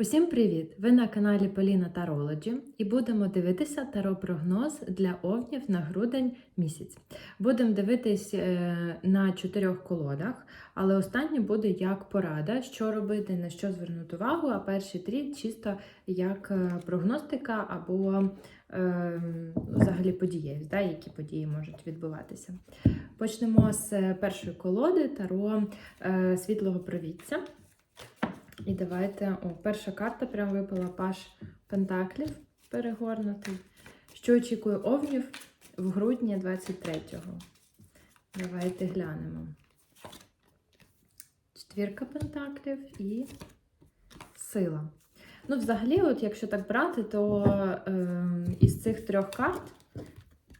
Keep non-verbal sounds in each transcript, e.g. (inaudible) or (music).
Усім привіт! Ви на каналі Поліна Тарологі і будемо дивитися таро-прогноз для овнів на грудень місяць. Будемо дивитись е, на чотирьох колодах, але останнє буде як порада, що робити, на що звернути увагу, а перші три чисто як е, прогностика або е, взагалі події, да, які події можуть відбуватися. Почнемо з першої колоди таро е, світлого провідця. І давайте. О, перша карта прям випала Паш Пентаклів перегорнутий. Що очікує Овнів в грудні 23-го? Давайте глянемо. Четвірка Пентаклів і сила. Ну, взагалі, от якщо так брати, то е, із цих трьох карт,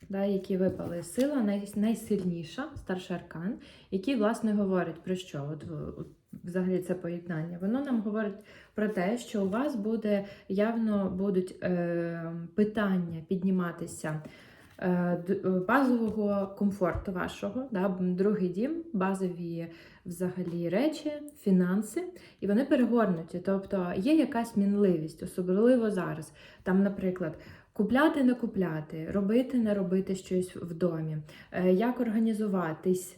да, які випали, сила най, найсильніша, старший аркан, який, власне, говорить про що? От, от взагалі це поєднання, воно нам говорить про те, що у вас буде явно будуть е, питання підніматися е, базового комфорту вашого, да, другий дім, базові взагалі речі, фінанси, і вони перегорнуті. Тобто є якась мінливість, особливо зараз. Там, наприклад. Купляти, не купляти, робити, не робити щось в домі, е, як організуватись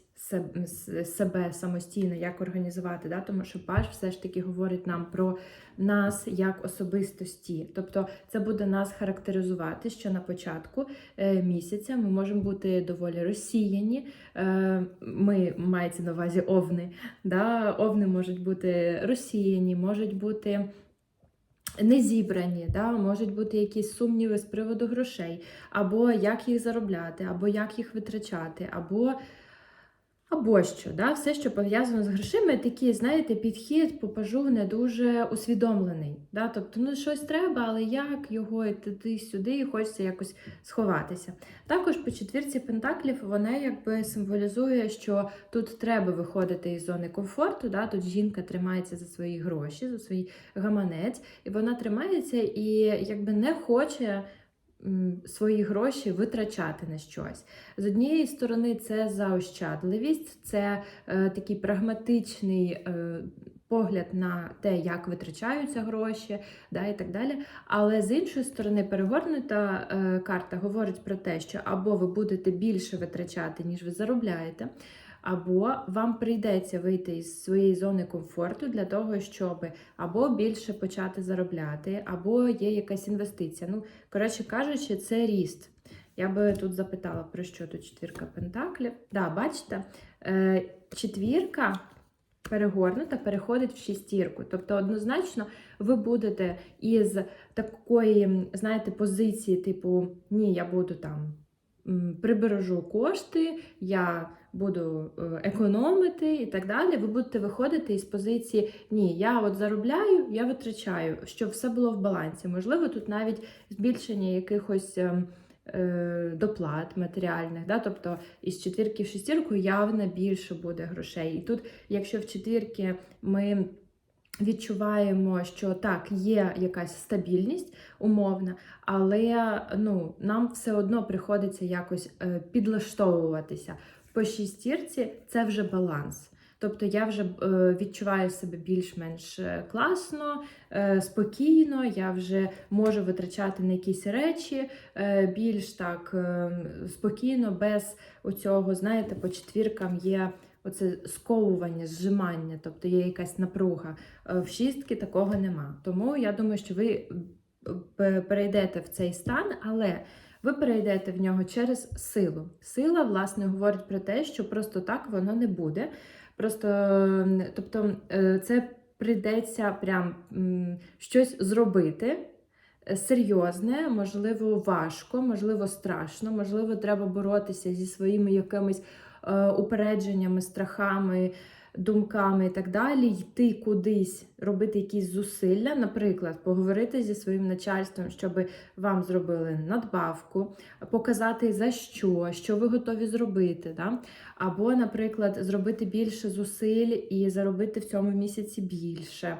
себе самостійно, як організувати, да? тому що Паш все ж таки говорить нам про нас як особистості. Тобто це буде нас характеризувати, що на початку е, місяця ми можемо бути доволі розсіяні. Е, ми мається на увазі овни. Да? Овни можуть бути розсіяні, можуть бути. Не зібрані, да, можуть бути якісь сумніви з приводу грошей, або як їх заробляти, або як їх витрачати, або або що, да? все, що пов'язано з грошима, такий, знаєте, підхід по пажу не дуже усвідомлений. Да? Тобто, ну щось треба, але як його і туди-сюди, і хочеться якось сховатися. Також по четвірці пентаклів вона якби символізує, що тут треба виходити із зони комфорту. Да? Тут жінка тримається за свої гроші, за свій гаманець, і вона тримається і якби не хоче свої гроші витрачати на щось. З однієї сторони, це заощадливість, це е, такий прагматичний. Е, Погляд на те, як витрачаються гроші, да, і так далі. Але з іншої сторони, перегорнута е, карта говорить про те, що або ви будете більше витрачати, ніж ви заробляєте, або вам прийдеться вийти із своєї зони комфорту для того, щоб або більше почати заробляти, або є якась інвестиція. Ну, коротше кажучи, це ріст. Я би тут запитала, про що тут четвірка пентаклів. Да, бачите, е, четвірка перегорнута переходить в шістірку. Тобто, однозначно, ви будете із такої, знаєте, позиції, типу, ні, я буду там прибережу кошти, я буду е, економити і так далі. Ви будете виходити із позиції Ні, я от заробляю, я витрачаю, щоб все було в балансі. Можливо, тут навіть збільшення якихось. Ем, е, доплат матеріальних, да? тобто із четвірки в шестірку явно більше буде грошей. І тут, якщо в четвірки ми відчуваємо, що так, є якась стабільність умовна, але ну, нам все одно приходиться якось е, підлаштовуватися. По шістірці це вже баланс. Тобто я вже е, відчуваю себе більш-менш е, класно, спокійно, я вже можу витрачати на якісь речі більш так спокійно, без оцього, знаєте, по четвіркам є оце сковування, зжимання, тобто є якась напруга. Е, в шістки такого нема. Тому я думаю, що ви е, перейдете в цей стан, але ви перейдете в нього через силу. Сила, власне, говорить про те, що просто так воно не буде. Просто, тобто, е, це прийдеться прям щось зробити. Серйозне, можливо, важко, можливо, страшно, можливо, треба боротися зі своїми якимись Е, упередженнями, страхами, думками і так далі, йти кудись, робити якісь зусилля, наприклад, поговорити зі своїм начальством, щоб вам зробили надбавку, показати за що, що ви готові зробити. Да? Або, наприклад, зробити більше зусиль і заробити в цьому місяці більше.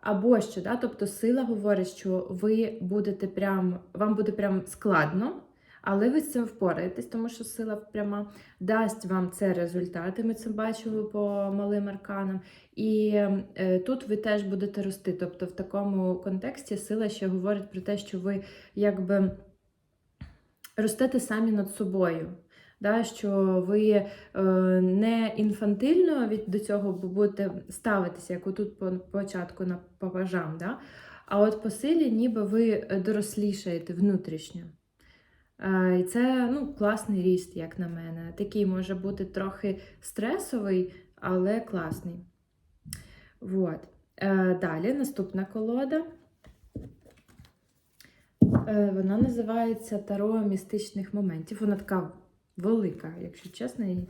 Або що, да? тобто сила говорить, що ви будете прям, вам буде прям складно Але ви з цим впораєтесь, тому що сила пряма дасть вам це результати. Ми це бачили по малим арканам. І е, тут ви теж будете рости. Тобто, в такому контексті сила ще говорить про те, що ви якби ростете самі над собою. Да, що ви е, не інфантильно від до цього будете ставитися, як отут по початку на папажам, да? а от по силі ніби ви дорослішаєте внутрішньо. Е, і це ну, класний ріст, як на мене. Такий може бути трохи стресовий, але класний. Вот. Е, далі наступна колода. Е, Вона називається Таро містичних моментів. Вона така велика, якщо чесно, її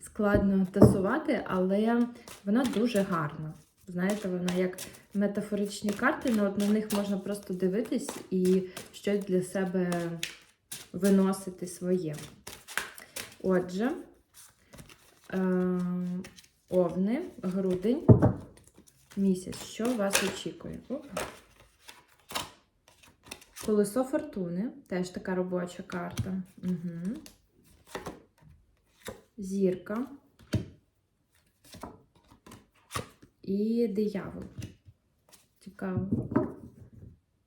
складно тасувати, але вона дуже гарна. Знаєте, вона як метафоричні карти, але на них можна просто дивитись і щось для себе виносити своє. Отже, е, овни, грудень, місяць. Що вас очікує? Колесо фортуни, теж така робоча карта. Угу. Зірка. І диявол. Цікаво.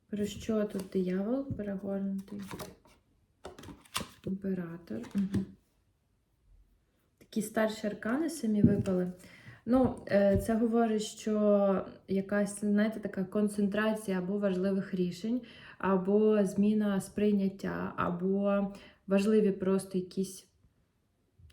Про що тут диявол перегорнутий? Імператор. Угу. Такі старші аркани самі випали. Ну, е, це говорить, що якась, знаєте, така концентрація або важливих рішень, або зміна сприйняття, або важливі просто якісь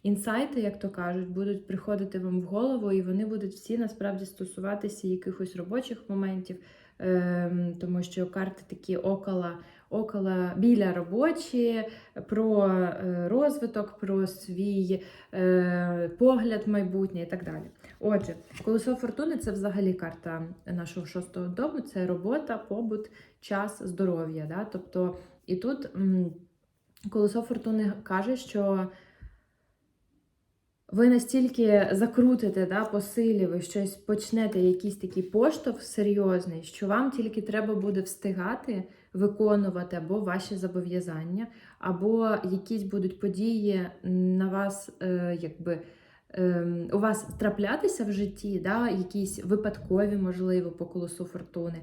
інсайти, як то кажуть, будуть приходити вам в голову, і вони будуть всі насправді стосуватися якихось робочих моментів, ем, тому що карти такі около, около біля робочі, про е, розвиток, про свій е, погляд майбутнє і так далі. Отже, колесо фортуни це взагалі карта нашого шостого дому, це робота, побут, час, здоров'я. Да? Тобто, і тут м, колесо фортуни каже, що ви настільки закрутите да, по силі, ви щось почнете, якийсь такий поштовх серйозний, що вам тільки треба буде встигати виконувати або ваші зобов'язання, або якісь будуть події на вас, е, якби. ем, У вас траплятися в житті, да, якісь випадкові, можливо, по колосу фортуни,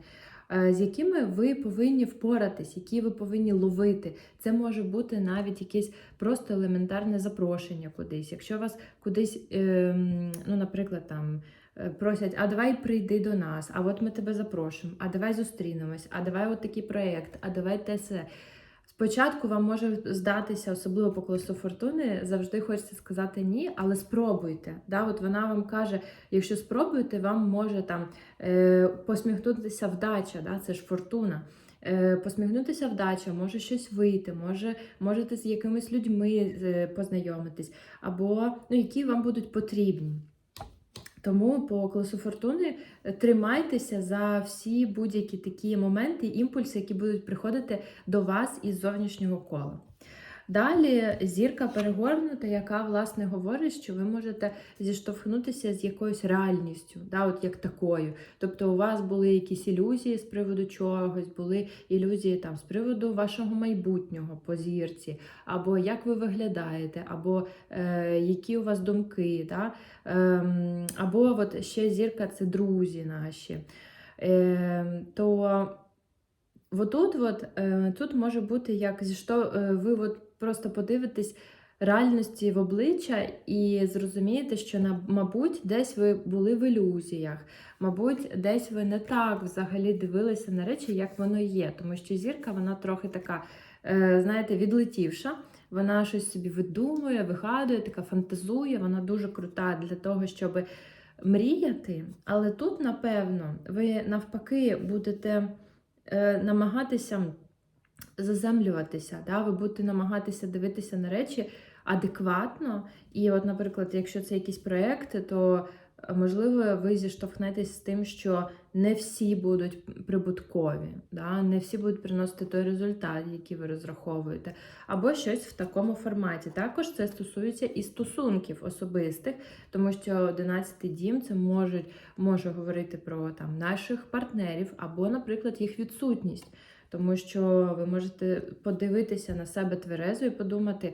е, з якими ви повинні впоратись, які ви повинні ловити. Це може бути навіть якесь просто елементарне запрошення кудись. Якщо вас кудись, ем, ну, наприклад, там. Е, Просять, а давай прийди до нас, а от ми тебе запрошуємо, а давай зустрінемось, а давай от такий проєкт, а давай те все. Спочатку вам може здатися, особливо по колесу фортуни, завжди хочеться сказати ні, але спробуйте. Да? От вона вам каже, якщо спробуєте, вам може там е, посміхнутися вдача, да? це ж фортуна. Е, посміхнутися вдача, може щось вийти, може можете з якимись людьми е, познайомитись, або ну, які вам будуть потрібні. Тому по колесу фортуни тримайтеся за всі будь-які такі моменти, імпульси, які будуть приходити до вас із зовнішнього кола. Далі зірка перегорнута, яка власне говорить, що ви можете зіштовхнутися з якоюсь реальністю, да, от як такою. Тобто у вас були якісь ілюзії з приводу чогось, були ілюзії там з приводу вашого майбутнього по зірці, або як ви виглядаєте, або е, які у вас думки, да? е, або от ще зірка це друзі наші. Е, то Отут, от, е, тут може бути як що е, ви от просто подивитесь реальності в обличчя і зрозумієте, що мабуть, десь ви були в ілюзіях, мабуть, десь ви не так взагалі дивилися на речі, як воно є. Тому що зірка, вона трохи така, е, знаєте, відлетівша. Вона щось собі видумує, вигадує, така фантазує. Вона дуже крута для того, щоб мріяти. Але тут, напевно, ви навпаки будете е, намагатися заземлюватися, да? ви будете намагатися дивитися на речі адекватно. І, от, наприклад, якщо це якісь проекти, то е, можливо ви зіштовхнетесь з тим, що не всі будуть прибуткові, да? не всі будуть приносити той результат, який ви розраховуєте, або щось в такому форматі. Також це стосується і стосунків особистих, тому що 11-й дім це можуть, може говорити про там, наших партнерів, або, наприклад, їх відсутність. Тому що ви можете подивитися на себе тверезо і подумати,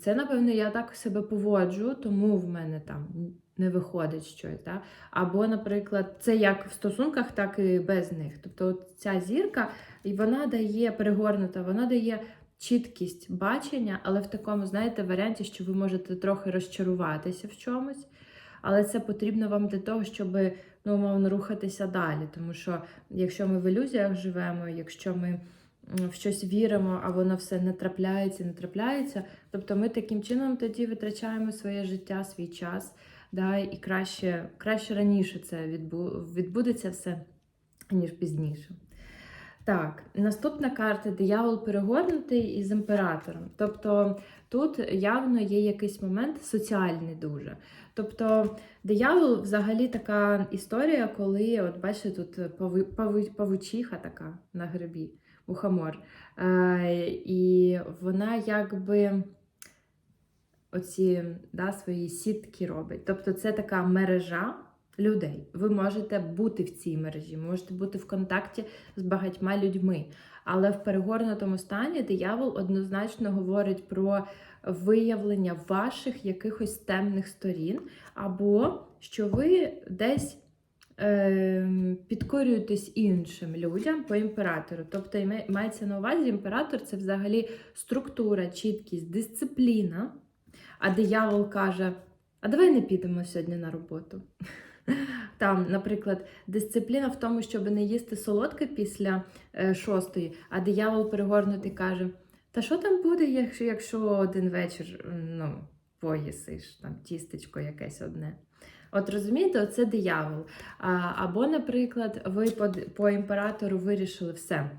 це, напевно, я так себе поводжу, тому в мене там не виходить щось. Да? Або, наприклад, це як в стосунках, так і без них. Тобто ця зірка, і вона дає перегорнута, вона дає чіткість бачення, але в такому, знаєте, варіанті, що ви можете трохи розчаруватися в чомусь. Але це потрібно вам для того, щоб ну, умовно рухатися далі. Тому що якщо ми в ілюзіях живемо, якщо ми в щось віримо, а воно все не трапляється, не трапляється, тобто ми таким чином тоді витрачаємо своє життя, свій час. Да, і краще, краще раніше це відбу, відбудеться все, ніж пізніше. Так, наступна карта диявол перегорнутий із імператором. Тобто тут явно є якийсь момент соціальний дуже. Тобто диявол взагалі така історія, коли, от бачите, тут пави, павучиха така на грибі, мухомор. Е, і вона якби оці да, свої сітки робить. Тобто це така мережа людей. Ви можете бути в цій мережі, можете бути в контакті з багатьма людьми. Але в перегорнутому стані диявол однозначно говорить про виявлення ваших якихось темних сторін, або що ви десь е, підкорюєтесь іншим людям по імператору. Тобто мається на увазі імператор це взагалі структура, чіткість, дисципліна. А диявол каже: А давай не підемо сьогодні на роботу. Там, наприклад, дисципліна в тому, щоб не їсти солодке після е, шостої, а диявол перегорнутий каже: Та що там буде, якщо, якщо один вечір ну, поїсиш там тістечко якесь одне? От розумієте, оце диявол. А, або, наприклад, ви по, по імператору вирішили все.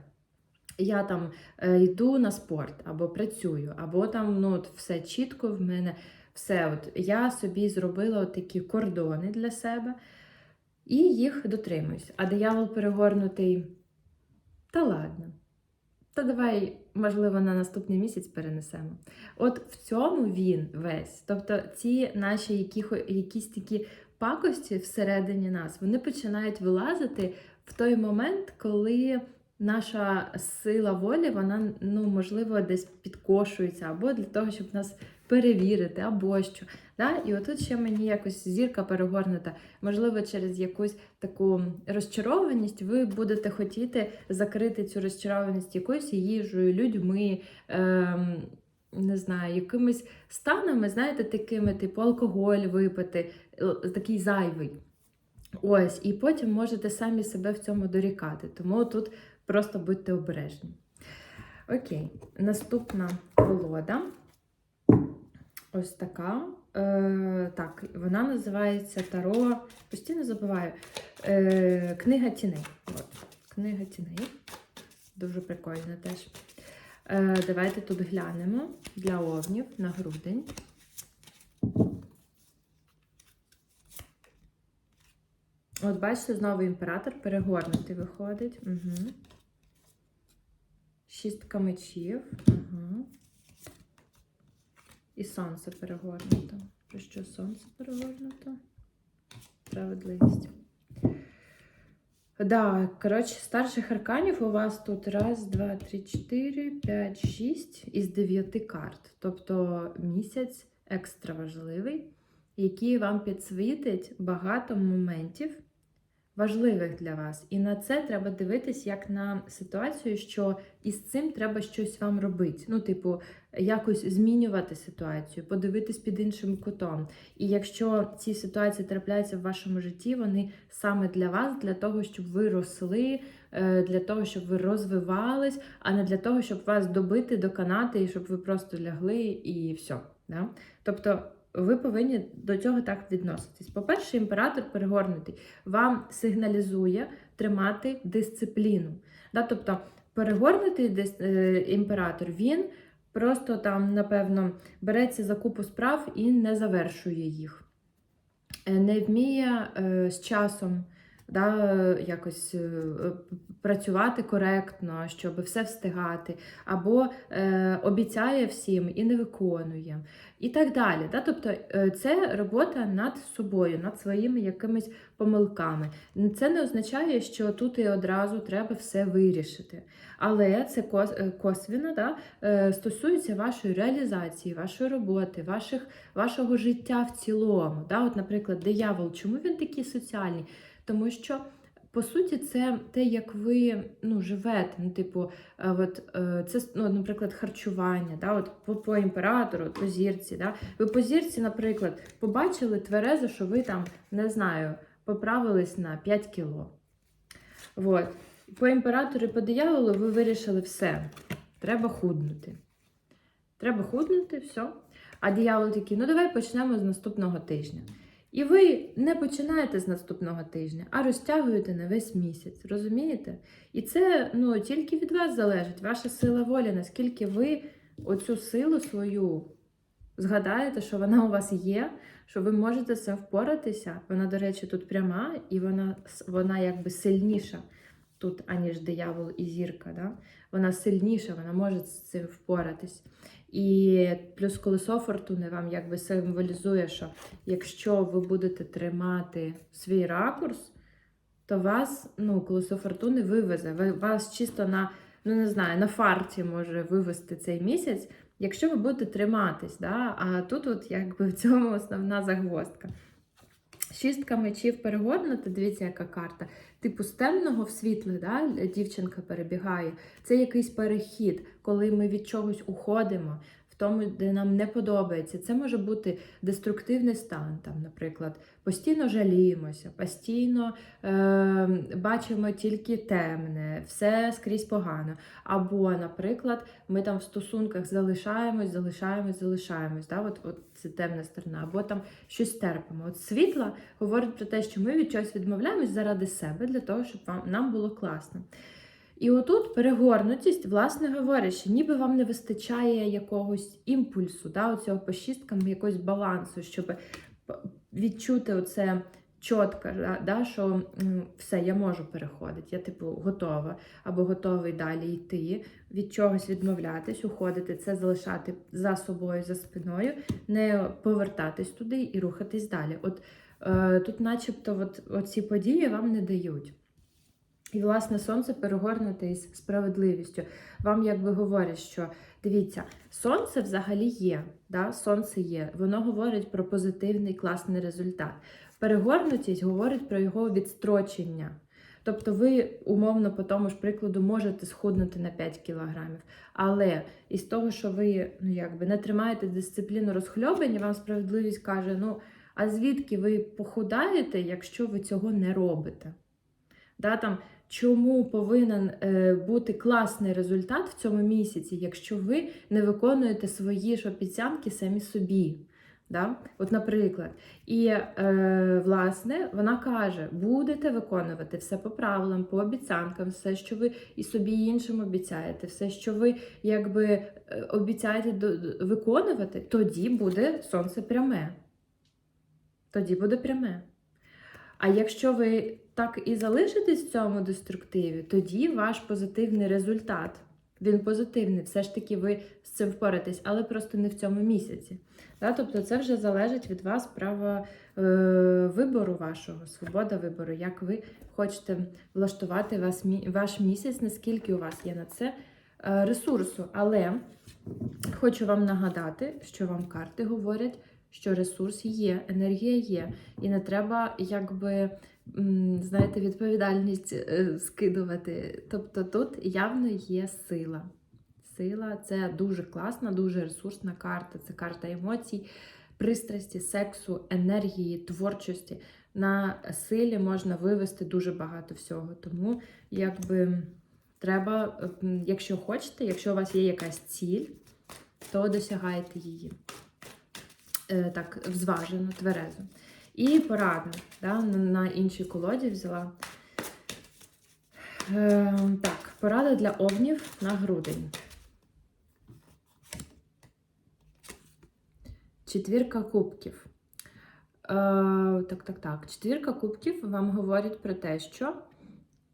Я там е, йду на спорт, або працюю, або там ну, от все чітко в мене. Все, от я собі зробила от такі кордони для себе і їх дотримуюсь. А диявол перегорнутий. Та ладно. Та давай, можливо, на наступний місяць перенесемо. От в цьому він весь. Тобто, ці наші якіхо, якісь такі пакості всередині нас, вони починають вилазити в той момент, коли наша сила волі, вона, ну, можливо, десь підкошується, або для того, щоб нас перевірити, або що. Да? І отут ще мені якось зірка перегорнута. Можливо, через якусь таку розчарованість ви будете хотіти закрити цю розчарованість якоюсь їжею, людьми. Ем, не знаю, якимись станами, знаєте, такими, типу алкоголь випити, е, такий зайвий. Ось, і потім можете самі себе в цьому дорікати. Тому тут просто будьте обережні. Окей, наступна колода. Ось така. Е, так, вона називається Таро. Постійно забуваю. Е, Книга тіней. От, Книга тіней. Дуже прикольна теж. Е, давайте тут глянемо для овнів на грудень. От бачите, знову імператор перегорнутий виходить. Угу. Шістка мечів. Угу. І сонце перегорнуто. Про що сонце перегорнуто? Справедливість. Да, коротше, старших арканів у вас тут раз, два, три, чотири, п'ять, шість із дев'яти карт. Тобто місяць екстра важливий, який вам підсвітить багато моментів важливих для вас. І на це треба дивитись як на ситуацію, що із цим треба щось вам робити. Ну, типу, якось змінювати ситуацію, подивитись під іншим кутом. І якщо ці ситуації трапляються в вашому житті, вони саме для вас, для того, щоб ви росли, е, для того, щоб ви розвивались, а не для того, щоб вас добити, доконати, і щоб ви просто лягли і все. Да? Тобто. Ви повинні до цього так відноситись. По-перше, імператор перегорнутий вам сигналізує тримати дисципліну. Да? Тобто перегорнутий е, імператор, він просто там, напевно, береться за купу справ і не завершує їх. Е, Не вміє е, з часом да, якось е, працювати коректно, щоб все встигати, або е, обіцяє всім і не виконує, і так далі. Да? Тобто е, це робота над собою, над своїми якимись помилками. Це не означає, що тут і одразу треба все вирішити. Але це кос- е, косвіно да, стосується вашої реалізації, вашої роботи, ваших, вашого життя в цілому. Да? От, наприклад, диявол, чому він такий соціальний? Тому що. По суті, це те, як ви ну, живете. Ну, типу, е, от, е, це, ну, наприклад, харчування, да, от по, по імператору, по зірці. Да. Ви по зірці, наприклад, побачили тверезо, що ви там, не знаю, поправились на 5 кіло. От. По імператору і по дияволу ви вирішили все. Треба худнути. Треба худнути, все. А диявол такий, ну давай почнемо з наступного тижня. І ви не починаєте з наступного тижня, а розтягуєте на весь місяць. Розумієте? І це ну, тільки від вас залежить, ваша сила волі, наскільки ви оцю силу свою згадаєте, що вона у вас є, що ви можете з цим впоратися. Вона, до речі, тут пряма, і вона, вона якби сильніша тут, аніж диявол і зірка. Да? Вона сильніша, вона може з цим впоратись. І плюс колесо фортуни вам якби символізує, що якщо ви будете тримати свій ракурс, то вас, ну, колесо фортуни вивезе. Вас чисто на, ну не знаю, на фарті може вивести цей місяць, якщо ви будете триматись. Да? А тут, от якби в цьому основна загвоздка. Шістка мечів перегорнута, дивіться, яка карта. Типу, з темного в світле, да, дівчинка перебігає. Це якийсь перехід, коли ми від чогось уходимо, в тому, де нам не подобається. Це може бути деструктивний стан, там, наприклад, постійно жаліємося, постійно е, бачимо тільки темне, все скрізь погано. Або, наприклад, ми там в стосунках залишаємось, залишаємось, залишаємось. Да? От, от це темна сторона, або там щось терпимо. От світла говорить про те, що ми від чогось відмовляємось заради себе, для того, щоб вам, нам було класно. І отут перегорнутість, власне, говорить, що ніби вам не вистачає якогось імпульсу, да, оцього по шісткам, якогось балансу, щоб відчути оце чітко, да, що все, я можу переходити, я типу готова або готовий далі йти, від чогось відмовлятись, уходити, це залишати за собою, за спиною, не повертатись туди і рухатись далі. От е, тут, начебто, от, оці події вам не дають. І, власне, сонце перегорнуте із справедливістю. Вам якби говорять, що дивіться, сонце взагалі є. Да? Сонце є. Воно говорить про позитивний класний результат. Перегорнутість говорить про його відстрочення. Тобто ви, умовно, по тому ж прикладу, можете схуднути на 5 кілограмів. Але із того, що ви ну, якби, не тримаєте дисципліну розхльобання, вам справедливість каже: ну, а звідки ви похудаєте, якщо ви цього не робите? Да, там, чому повинен е, бути класний результат в цьому місяці, якщо ви не виконуєте свої ж обіцянки самі собі? Да? От, наприклад, і е, власне вона каже: будете виконувати все по правилам, по обіцянкам, все, що ви і собі і іншим обіцяєте, все, що ви якби е, обіцяєте виконувати, тоді буде сонце пряме. Тоді буде пряме. А якщо ви так і залишитесь в цьому деструктиві, тоді ваш позитивний результат. Він позитивний, все ж таки ви з цим впораєтесь, але просто не в цьому місяці. Да? Тобто це вже залежить від вас право е, вибору вашого, свобода вибору, як ви хочете влаштувати вас, ваш місяць, наскільки у вас є на це е, ресурсу. Але хочу вам нагадати, що вам карти говорять, що ресурс є, енергія є, і не треба якби. Знаєте, відповідальність е, скидувати. Тобто тут явно є сила. Сила це дуже класна, дуже ресурсна карта. Це карта емоцій, пристрасті, сексу, енергії, творчості. На силі можна вивести дуже багато всього. Тому, якби треба, якщо хочете, якщо у вас є якась ціль, то досягайте її. Е, Так, взважено, тверезо. І порада. Да, на- іншій колоді взяла. Е, так, порада для овнів на грудень. Четвірка кубків. так, так, так. Четвірка кубків вам говорить про те, що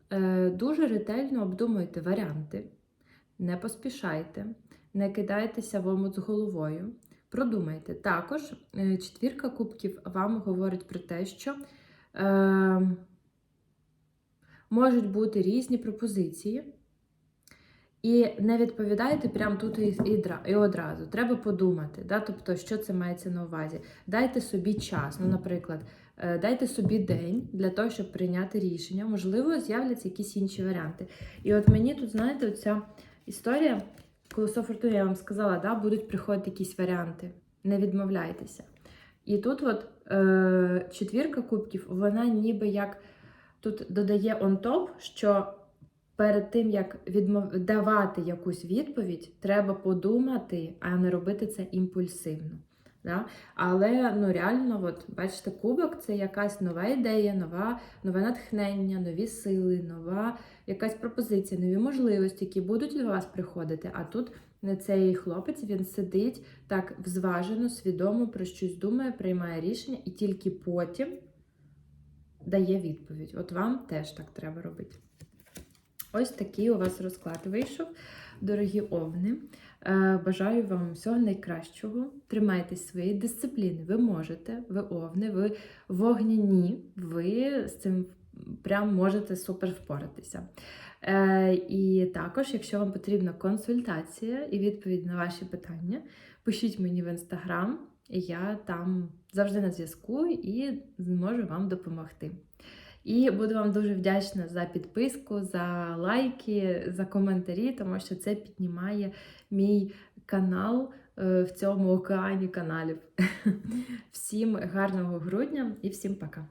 е, дуже ретельно обдумуйте варіанти, не поспішайте, не кидайтеся в омут з головою. Продумайте. Також е, четвірка кубків вам говорить про те, що е, можуть бути різні пропозиції. І не відповідайте прямо тут і, і, одразу. Треба подумати, да? тобто, що це мається на увазі. Дайте собі час. Ну, наприклад, е, дайте собі день для того, щоб прийняти рішення. Можливо, з'являться якісь інші варіанти. І от мені тут, знаєте, оця історія, колесо фортуни, я вам сказала, да, будуть приходити якісь варіанти. Не відмовляйтеся. І тут, от е, четвірка кубків, вона ніби як тут додає top, що перед тим, як відмов... давати якусь відповідь, треба подумати, а не робити це імпульсивно. Да? Але ну, реально, от, бачите, кубок це якась нова ідея, нова, нове натхнення, нові сили, нова якась пропозиція, нові можливості, які будуть до вас приходити. А тут цей хлопець він сидить так взважено, свідомо про щось думає, приймає рішення і тільки потім дає відповідь. От вам теж так треба робити. Ось такий у вас розклад вийшов, дорогі овни. Е, Бажаю вам всього найкращого. Тримайтесь своєї дисципліни. Ви можете, ви овни, ви вогняні, ви з цим прям можете супер впоратися. Е, І також, якщо вам потрібна консультація і відповідь на ваші питання, пишіть мені в інстаграм, я там завжди на зв'язку і зможу вам допомогти. І буду вам дуже вдячна за підписку, за лайки, за коментарі, тому що це піднімає мій канал е, в цьому океані каналів. (laughs) Всім гарного грудня і всім пока!